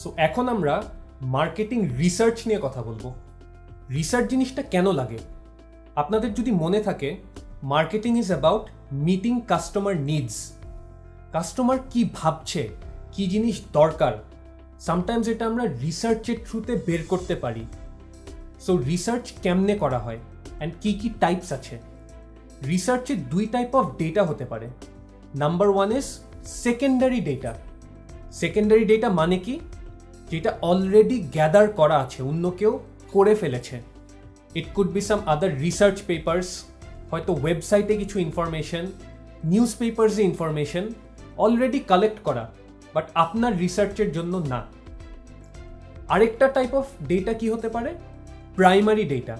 So এখন আমরা marketing research নিয়ে কথা বলব। রিসার্চ জিনিসটা কেন লাগে? আপনাদের যদি মনে থাকে marketing is about meeting customer needs customer কি ভাবছে, কি জিনিস দরকার? সামটাইমস এটা আমরা রিসার্চের থ্রুতে বের করতে পারি। সো রিসার্চ কেমনে করা হয়? অ্যান্ড কি কি টাইপস আছে? রিসার্চের দুই টাইপ অফ ডেটা হতে পারে। Number one is secondary data secondary data মানে কি? যেটা অলরেডি গ্যাদার করা আছে, অন্য কেউ করে ফেলেছে। It could be some other research papers হয়তো ওয়েবসাইটে কিছু ইনফরমেশন নিউজ পেপার্সে ইনফরমেশন অলরেডি কালেক্ট করা বাট আপনার রিসার্চের জন্য না। আরেকটা টাইপ অফ ডেটা কি হতে পারে? প্রাইমারি ডেটা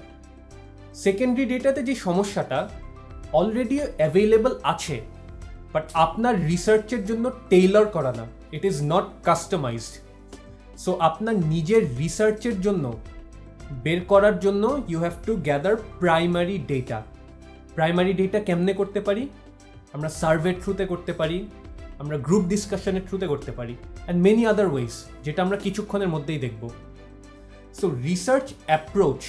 সেকেন্ডারি ডেটাতে যে সমস্যাটা অলরেডি অ্যাভেলেবল আছে বাট আপনার রিসার্চের জন্য টেইলার করা না। It is not customized so আপনার নিজের রিসার্চের জন্য, বের করার জন্য you have to gather primary data primary data কেমনে করতে পারি? আমরা সার্ভের থ্রুতে করতে পারি, আমরা গ্রুপ ডিসকাশনের থ্রুতে করতে পারি অ্যান্ড মেনি আদার ওয়েজ যেটা আমরা কিছুক্ষণের মধ্যেই দেখব। সো রিসার্চ অ্যাপ্রোচ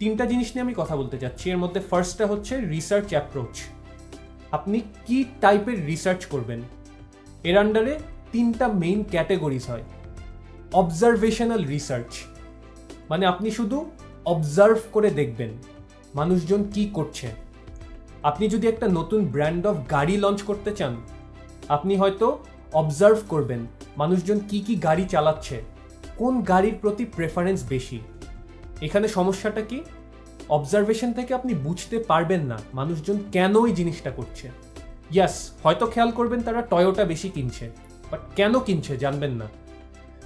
তিনটা জিনিস নিয়ে আমি কথা বলতে চাচ্ছি। এর মধ্যে ফার্স্টটা হচ্ছে রিসার্চ অ্যাপ্রোচ আপনি কি টাইপের রিসার্চ করবেন? এর আন্ডারে তিনটা মেইন ক্যাটেগরিজ হয়। অবজারভেশনাল রিসার্চ মানে আপনি শুধু অবজার্ভ করে দেখবেন মানুষজন কি করছে। আপনি যদি একটা নতুন ব্র্যান্ড অফ গাড়ি লঞ্চ করতে চান, আপনি হয়তো অবজার্ভ করবেন মানুষজন কি কি গাড়ি চালাচ্ছে, কোন গাড়ির প্রতি প্রেফারেন্স বেশি। এখানে সমস্যাটা কি? অবজারভেশন থেকে আপনি বুঝতে পারবেন না মানুষজন কেন এই জিনিসটা করছে। ইয়াস হয়তো খেয়াল করবেন তারা টয়োটা বেশি কিনছে বাট কেন কিনছে জানবেন না।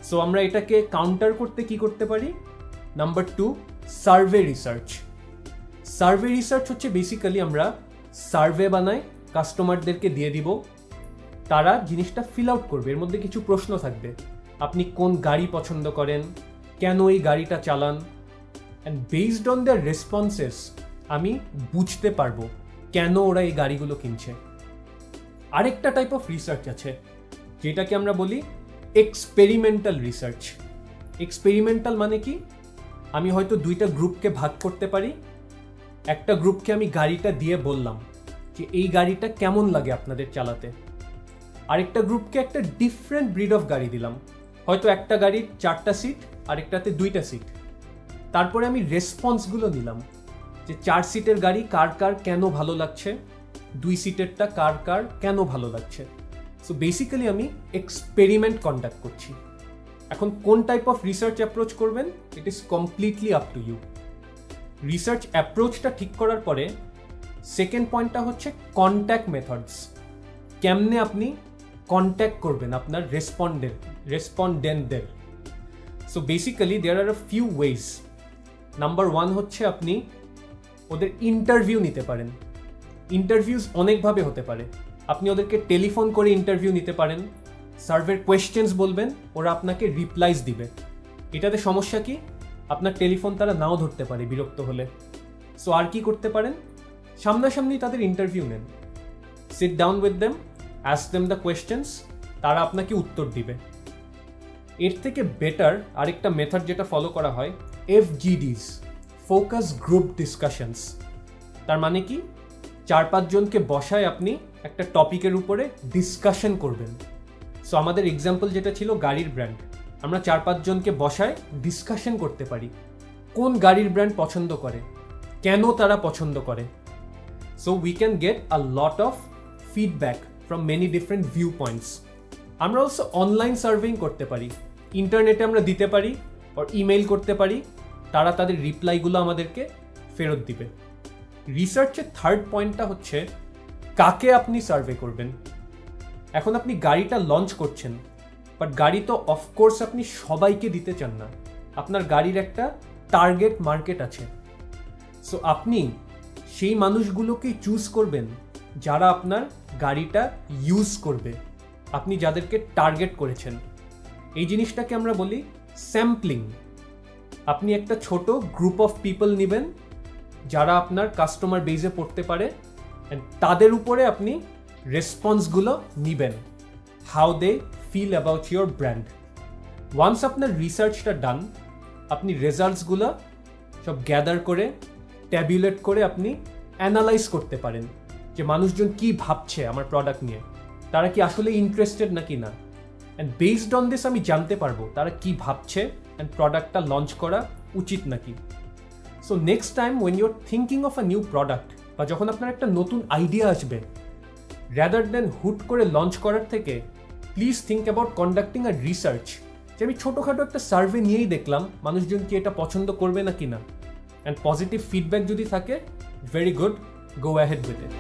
সো আমরা এটাকে কাউন্টার করতে কি করতে পারি? Number two survey research survey research হচ্ছে বেসিক্যালি আমরা সার্ভে বানাই কাস্টমারদেরকে দিয়ে দিব। তারা জিনিসটা ফিল আউট করবে। এর মধ্যে কিছু প্রশ্ন থাকবে। আপনি কোন গাড়ি পছন্দ করেন? কেন এই গাড়িটা চালান? And based on the responses আমি বুঝতে পারব কেন ওরা এই গাড়িগুলো কিনছে। আরেকটা টাইপ অফ রিসার্চ আছে, যেটাকে আমরা বলি এক্সপেরিমেন্টাল রিসার্চ এক্সপেরিমেন্টাল মানে কি? আমি হয়তো দুইটা গ্রুপকে ভাগ করতে পারি। একটা গ্রুপকে আমি গাড়িটা দিয়ে বললাম যে, এই গাড়িটা কেমন লাগে আপনাদের চালাতে? আরেকটা গ্রুপকে একটা ডিফারেন্ট ব্রিড অফ গাড়ি দিলাম। হয়তো একটা গাড়ির চারটা সিট আরেকটাতে দুইটা সিট তারপরে আমি রেসপন্সগুলো নিলাম যে, চার সিটের গাড়ি কার কার কেন ভালো লাগছে? দুই সিটেরটা কার কার কেন ভালো লাগছে? সো বেসিক্যালি আমি এক্সপেরিমেন্ট কন্ডাক্ট করছি। এখন কোন টাইপ অফ রিসার্চ অ্যাপ্রোচ করবেন it is completely up to you research অ্যাপ্রোচটা ঠিক করার পরে সেকেন্ড পয়েন্টটা হচ্ছে কন্ট্যাক্ট মেথডস কেমনে আপনি কন্ট্যাক্ট করবেন আপনার respondent রেসপন্ডেন্টদের so basically there are a few ways number one হচ্ছে আপনি ওদের ইন্টারভিউ নিতে পারেন। ইন্টারভিউজ অনেকভাবে হতে পারে। আপনি ওদেরকে টেলিফোন করে ইন্টারভিউ নিতে পারেন সার্ভের কোয়েশ্চেন্স বলবেন, ওরা আপনাকে রিপ্লাইজ দিবে। এটাতে সমস্যা কি? আপনার টেলিফোন তারা নাও ধরতে পারে বিরক্ত হলে। সো আর কি করতে পারেন? সামনাসামনি তাদের ইন্টারভিউ নেন। Sit down with them ask them the questions তারা আপনাকে উত্তর দিবে। এর থেকে বেটার আরেকটা মেথড যেটা ফলো করা হয় এফজিডিস ফোকাস গ্রুপ ডিসকাশনস তার মানে কি? চার পাঁচজনকে বসায় আপনি একটা টপিকের উপরে ডিসকাশন করবেন। সো আমাদের এক্সাম্পল যেটা ছিল গাড়ির ব্র্যান্ড আমরা চার পাঁচজনকে বসায় ডিসকাশন করতে পারি। কোন গাড়ির ব্র্যান্ড পছন্দ করে? কেন তারা পছন্দ করে? So we can get a lot of feedback from many different view points আমরা অলসো অনলাইন সার্ভিং করতে পারি। ইন্টারনেটে আমরা দিতে পারি আর ইমেল করতে পারি। তারা তাদের রিপ্লাইগুলো আমাদেরকে ফেরত দিবে। রিসার্চের থার্ড পয়েন্টটা হচ্ছে, কাকে আপনি সার্ভে করবেন? এখন আপনি গাড়িটা লঞ্চ করছেন বাট গাড়ি তো অফকোর্স আপনি সবাইকে দিতে চান না। আপনার গাড়ির একটা টার্গেট মার্কেট আছে। সো আপনি সেই মানুষগুলোকেই চুজ করবেন যারা আপনার গাড়িটা ইউজ করবে। আপনি যাদেরকে টার্গেট করেছেন। এই জিনিসটাকে আমরা বলি স্যাম্পলিং আপনি একটা ছোট গ্রুপ অফ পিপল নেবেন যারা আপনার কাস্টমার বেজে পড়তে পারে, and তাদের উপরে আপনি রেসপন্সগুলো নিবেন। How they feel about your brand once আপনার রিসার্চটা ডান আপনি রেজাল্টসগুলো সব গ্যাদার করে ট্যাবুলেট করে আপনি অ্যানালাইজ করতে পারেন যে মানুষজন কি ভাবছে আমার প্রোডাক্ট নিয়ে। তারা কি আসলে ইন্টারেস্টেড নাকি না? অ্যান্ড বেসড অন দিস আমি জানতে পারব তারা কি ভাবছে অ্যান্ড প্রোডাক্টটা লঞ্চ করা উচিত নাকি। So next time when you're thinking of a new product বা যখন আপনার একটা নতুন আইডিয়া আসবে র্যাদার দেন হুট করে লঞ্চ করার থেকে please think about conducting our research যে আমি ছোটোখাটো একটা সার্ভে নিয়েই দেখলাম, মানুষজন কি এটা পছন্দ করবে না কি না অ্যান্ড পজিটিভ ফিডব্যাক যদি থাকে very good go ahead with it